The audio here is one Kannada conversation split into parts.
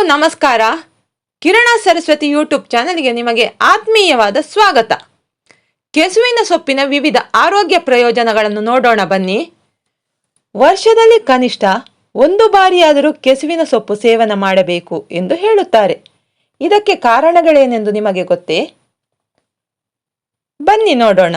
ಎಲ್ಲರಿಗೂ ನಮಸ್ಕಾರ. ಕಿರಣ ಸರಸ್ವತಿ ಯೂಟ್ಯೂಬ್ ಚಾನೆಲ್ಗೆ ನಿಮಗೆ ಆತ್ಮೀಯವಾದ ಸ್ವಾಗತ. ಕೆಸುವಿನ ಸೊಪ್ಪಿನ ವಿವಿಧ ಆರೋಗ್ಯ ಪ್ರಯೋಜನಗಳನ್ನು ನೋಡೋಣ ಬನ್ನಿ. ವರ್ಷದಲ್ಲಿ ಕನಿಷ್ಠ ಒಂದು ಬಾರಿಯಾದರೂ ಕೆಸುವಿನ ಸೊಪ್ಪು ಸೇವನೆ ಮಾಡಬೇಕು ಎಂದು ಹೇಳುತ್ತಾರೆ. ಇದಕ್ಕೆ ಕಾರಣಗಳೇನೆಂದು ನಿಮಗೆ ಗೊತ್ತೇ? ಬನ್ನಿ ನೋಡೋಣ.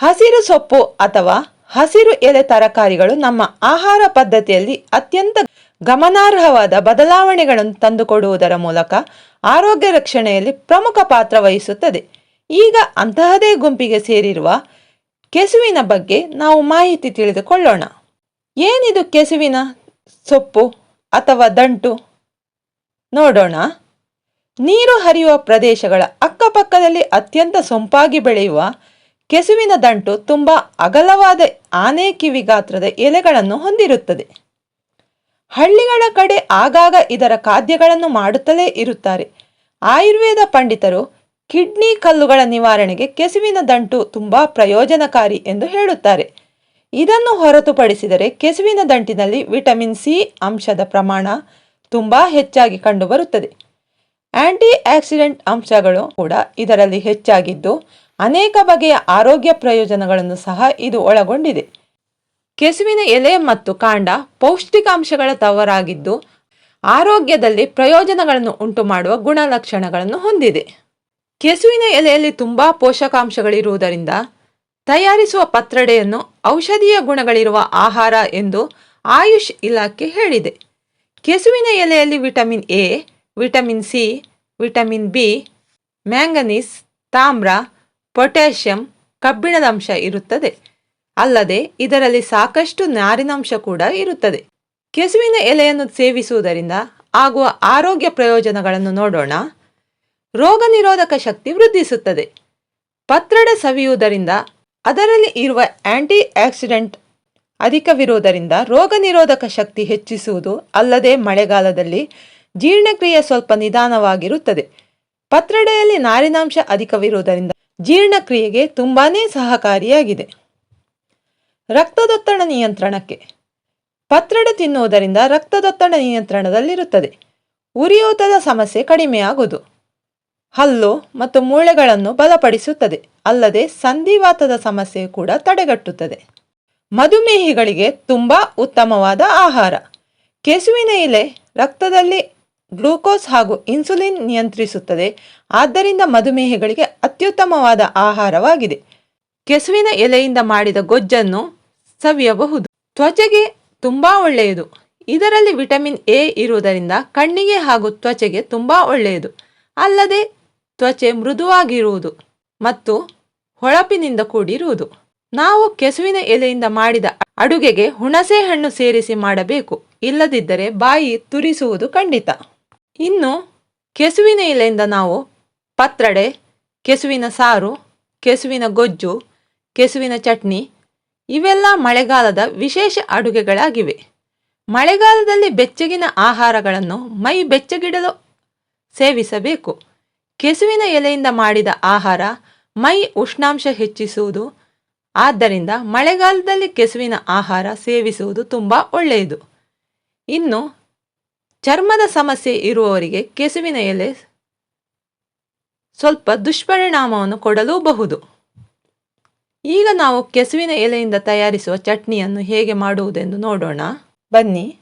ಹಸಿರು ಸೊಪ್ಪು ಅಥವಾ ಹಸಿರು ಎಲೆ ತರಕಾರಿಗಳು ನಮ್ಮ ಆಹಾರ ಪದ್ಧತಿಯಲ್ಲಿ ಅತ್ಯಂತ ಗಮನಾರ್ಹವಾದ ಬದಲಾವಣೆಗಳನ್ನು ತಂದುಕೊಡುವುದರ ಮೂಲಕ ಆರೋಗ್ಯ ರಕ್ಷಣೆಯಲ್ಲಿ ಪ್ರಮುಖ ಪಾತ್ರ ವಹಿಸುತ್ತದೆ. ಈಗ ಅಂತಹದೇ ಗುಂಪಿಗೆ ಸೇರಿರುವ ಕೆಸುವಿನ ಬಗ್ಗೆ ನಾವು ಮಾಹಿತಿ ತಿಳಿದುಕೊಳ್ಳೋಣ. ಏನಿದು ಕೆಸುವಿನ ಸೊಪ್ಪು ಅಥವಾ ದಂಟು? ನೋಡೋಣ. ನೀರು ಹರಿಯುವ ಪ್ರದೇಶಗಳ ಅಕ್ಕಪಕ್ಕದಲ್ಲಿ ಅತ್ಯಂತ ಸೊಂಪಾಗಿ ಬೆಳೆಯುವ ಕೆಸುವಿನ ದಂಟು ತುಂಬ ಅಗಲವಾದ ಆನೆ ಕಿವಿ ಗಾತ್ರದ ಎಲೆಗಳನ್ನು ಹೊಂದಿರುತ್ತದೆ. ಹಳ್ಳಿಗಳ ಕಡೆ ಆಗಾಗ ಇದರ ಖಾದ್ಯಗಳನ್ನು ಮಾಡುತ್ತಲೇ ಇರುತ್ತಾರೆ. ಆಯುರ್ವೇದ ಪಂಡಿತರು ಕಿಡ್ನಿ ಕಲ್ಲುಗಳ ನಿವಾರಣೆಗೆ ಕೆಸುವಿನ ದಂಟು ತುಂಬ ಪ್ರಯೋಜನಕಾರಿ ಎಂದು ಹೇಳುತ್ತಾರೆ. ಇದನ್ನು ಹೊರತುಪಡಿಸಿದರೆ ಕೆಸುವಿನ ದಂಟಿನಲ್ಲಿ ವಿಟಮಿನ್ ಸಿ ಅಂಶದ ಪ್ರಮಾಣ ತುಂಬ ಹೆಚ್ಚಾಗಿ ಕಂಡುಬರುತ್ತದೆ. ಆಂಟಿ ಆಕ್ಸಿಡೆಂಟ್ ಅಂಶಗಳು ಕೂಡ ಇದರಲ್ಲಿ ಹೆಚ್ಚಾಗಿದ್ದು ಅನೇಕ ಬಗೆಯ ಆರೋಗ್ಯ ಪ್ರಯೋಜನಗಳನ್ನು ಸಹ ಇದು ಒಳಗೊಂಡಿದೆ. ಕೆಸುವಿನ ಎಲೆ ಮತ್ತು ಕಾಂಡ ಪೌಷ್ಟಿಕಾಂಶಗಳ ತವರಾಗಿದ್ದು, ಆರೋಗ್ಯದಲ್ಲಿ ಪ್ರಯೋಜನಗಳನ್ನು ಉಂಟು ಮಾಡುವ ಗುಣಲಕ್ಷಣಗಳನ್ನು ಹೊಂದಿದೆ. ಕೆಸುವಿನ ಎಲೆಯಲ್ಲಿ ತುಂಬಾ ಪೋಷಕಾಂಶಗಳಿರುವುದರಿಂದ ತಯಾರಿಸುವ ಪತ್ರಡೆಯನ್ನು ಔಷಧೀಯ ಗುಣಗಳಿರುವ ಆಹಾರ ಎಂದು ಆಯುಷ್ ಇಲಾಖೆ ಹೇಳಿದೆ. ಕೆಸುವಿನ ಎಲೆಯಲ್ಲಿ vitamin A, vitamin C, vitamin B, manganese, ತಾಮ್ರ ಪೊಟ್ಯಾಷಿಯಂ ಕಬ್ಬಿಣದ ಅಂಶ ಇರುತ್ತದೆ. ಅಲ್ಲದೆ ಇದರಲ್ಲಿ ಸಾಕಷ್ಟು ನಾರಿನಾಂಶ ಕೂಡ ಇರುತ್ತದೆ. ಕೆಸುವಿನ ಎಲೆಯನ್ನು ಸೇವಿಸುವುದರಿಂದ ಆಗುವ ಆರೋಗ್ಯ ಪ್ರಯೋಜನಗಳನ್ನು ನೋಡೋಣ. ರೋಗ ನಿರೋಧಕ ಶಕ್ತಿ ವೃದ್ಧಿಸುತ್ತದೆ. ಪತ್ರಡೆ ಸವಿಯುವುದರಿಂದ ಅದರಲ್ಲಿ ಇರುವ ಆಂಟಿ ಆಕ್ಸಿಡೆಂಟ್ ಅಧಿಕವಿರುವುದರಿಂದ ರೋಗ ನಿರೋಧಕ ಶಕ್ತಿ ಹೆಚ್ಚಿಸುವುದು ಅಲ್ಲದೆ ಮಳೆಗಾಲದಲ್ಲಿ ಜೀರ್ಣಕ್ರಿಯೆ ಸ್ವಲ್ಪ ನಿಧಾನವಾಗಿರುತ್ತದೆ. ಪತ್ರಡೆಯಲ್ಲಿ ನಾರಿನಾಂಶ ಅಧಿಕವಿರುವುದರಿಂದ ಜೀರ್ಣಕ್ರಿಯೆಗೆ ತುಂಬಾನೇ ಸಹಕಾರಿಯಾಗಿದೆ. ರಕ್ತದೊತ್ತಡ ನಿಯಂತ್ರಣಕ್ಕೆ. ಪತ್ರಡ ತಿನ್ನುವುದರಿಂದ ರಕ್ತದೊತ್ತಡ ನಿಯಂತ್ರಣದಲ್ಲಿರುತ್ತದೆ. ಉರಿಯೂತದ ಸಮಸ್ಯೆ ಕಡಿಮೆಯಾಗುವುದು. ಹಲ್ಲು ಮತ್ತು ಮೂಳೆಗಳನ್ನು ಬಲಪಡಿಸುತ್ತದೆ. ಅಲ್ಲದೆ ಸಂಧಿವಾತದ ಸಮಸ್ಯೆ ಕೂಡ ತಡೆಗಟ್ಟುತ್ತದೆ. ಮಧುಮೇಹಿಗಳಿಗೆ ತುಂಬ ಉತ್ತಮವಾದ ಆಹಾರ. ಕೆಸುವಿನ ಎಲೆ ರಕ್ತದಲ್ಲಿ ಗ್ಲೂಕೋಸ್ ಹಾಗೂ ಇನ್ಸುಲಿನ್ ನಿಯಂತ್ರಿಸುತ್ತದೆ. ಆದ್ದರಿಂದ ಮಧುಮೇಹಿಗಳಿಗೆ ಅತ್ಯುತ್ತಮವಾದ ಆಹಾರವಾಗಿದೆ. ಕೆಸುವಿನ ಎಲೆಯಿಂದ ಮಾಡಿದ ಗೊಜ್ಜನ್ನು ಸವಿಯಬಹುದು. ತ್ವಚೆಗೆ ತುಂಬ ಒಳ್ಳೆಯದು. ಇದರಲ್ಲಿ ವಿಟಮಿನ್ ಎ ಇರುವುದರಿಂದ ಕಣ್ಣಿಗೆ ಹಾಗೂ ತ್ವಚೆಗೆ ತುಂಬ ಒಳ್ಳೆಯದು. ಅಲ್ಲದೆ ತ್ವಚೆ ಮೃದುವಾಗಿರುವುದು ಮತ್ತು ಹೊಳಪಿನಿಂದ ಕೂಡಿರುವುದು. ನಾವು ಕೆಸುವಿನ ಎಲೆಯಿಂದ ಮಾಡಿದ ಅಡುಗೆಗೆ ಹುಣಸೆ ಹಣ್ಣು ಸೇರಿಸಿ ಮಾಡಬೇಕು. ಇಲ್ಲದಿದ್ದರೆ ಬಾಯಿ ತುರಿಸುವುದು ಖಂಡಿತ. ಇನ್ನು ಕೆಸುವಿನ ಎಲೆಯಿಂದ ನಾವು ಪತ್ರಡೆ ಕೆಸುವಿನ ಸಾರು, ಕೆಸುವಿನ ಗೊಜ್ಜು, ಕೆಸುವಿನ ಚಟ್ನಿ, ಇವೆಲ್ಲ ಮಳೆಗಾಲದ ವಿಶೇಷ ಅಡುಗೆಗಳಾಗಿವೆ. ಮಳೆಗಾಲದಲ್ಲಿ ಬೆಚ್ಚಗಿನ ಆಹಾರಗಳನ್ನು ಮೈ ಬೆಚ್ಚಗಿಡಲು ಸೇವಿಸಬೇಕು. ಕೆಸುವಿನ ಎಲೆಯಿಂದ ಮಾಡಿದ ಆಹಾರ ಮೈ ಉಷ್ಣಾಂಶ ಹೆಚ್ಚಿಸುವುದು. ಆದ್ದರಿಂದ ಮಳೆಗಾಲದಲ್ಲಿ ಕೆಸುವಿನ ಆಹಾರ ಸೇವಿಸುವುದು ತುಂಬ ಒಳ್ಳೆಯದು. ಇನ್ನು ಚರ್ಮದ ಸಮಸ್ಯೆ ಇರುವವರಿಗೆ ಕೆಸುವಿನ ಎಲೆ ಸ್ವಲ್ಪ ದುಷ್ಪರಿಣಾಮವನ್ನು ಕೊಡಲೂಬಹುದು. ಈಗ ನಾವು ಕೆಸುವಿನ ಎಲೆಯಿಂದ ತಯಾರಿಸುವ ಚಟ್ನಿಯನ್ನು ಹೇಗೆ ಮಾಡುವುದೆಂದು ನೋಡೋಣ. ಬನ್ನಿ.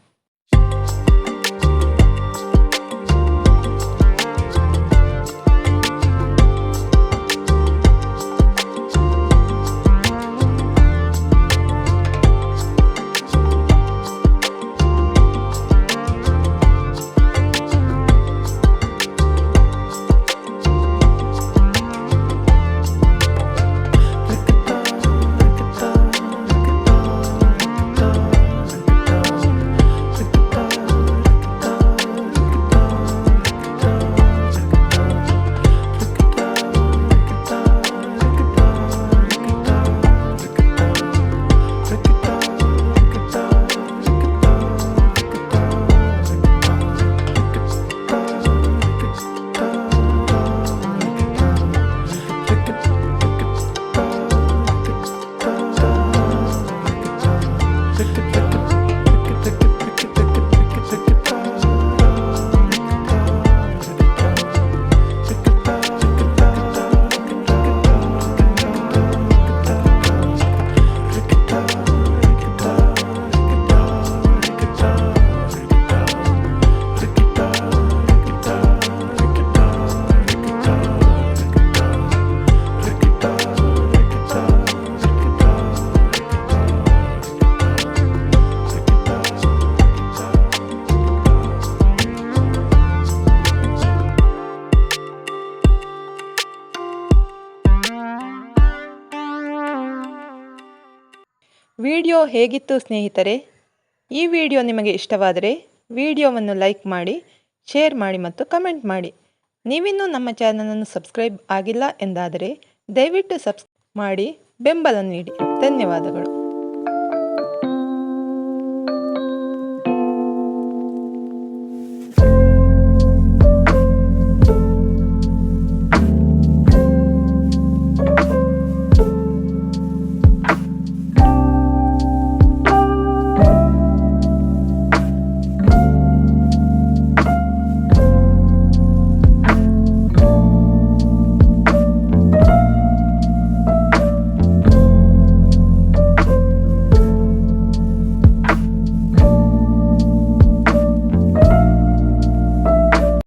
ವಿಡಿಯೋ ಹೇಗಿತ್ತು ಸ್ನೇಹಿತರೆ? ಈ ವಿಡಿಯೋ ನಿಮಗೆ ಇಷ್ಟವಾದರೆ ವಿಡಿಯೋವನ್ನು ಲೈಕ್ ಮಾಡಿ, ಶೇರ್ ಮಾಡಿ ಮತ್ತು ಕಮೆಂಟ್ ಮಾಡಿ. ನೀವಿನ್ನೂ ನಮ್ಮ ಚಾನಲನ್ನು ಸಬ್ಸ್ಕ್ರೈಬ್ ಆಗಿಲ್ಲ ಎಂದಾದರೆ ದಯವಿಟ್ಟು ಸಬ್ಸ್ ಮಾಡಿ, ಬೆಂಬಲ ನೀಡಿ. ಧನ್ಯವಾದಗಳು.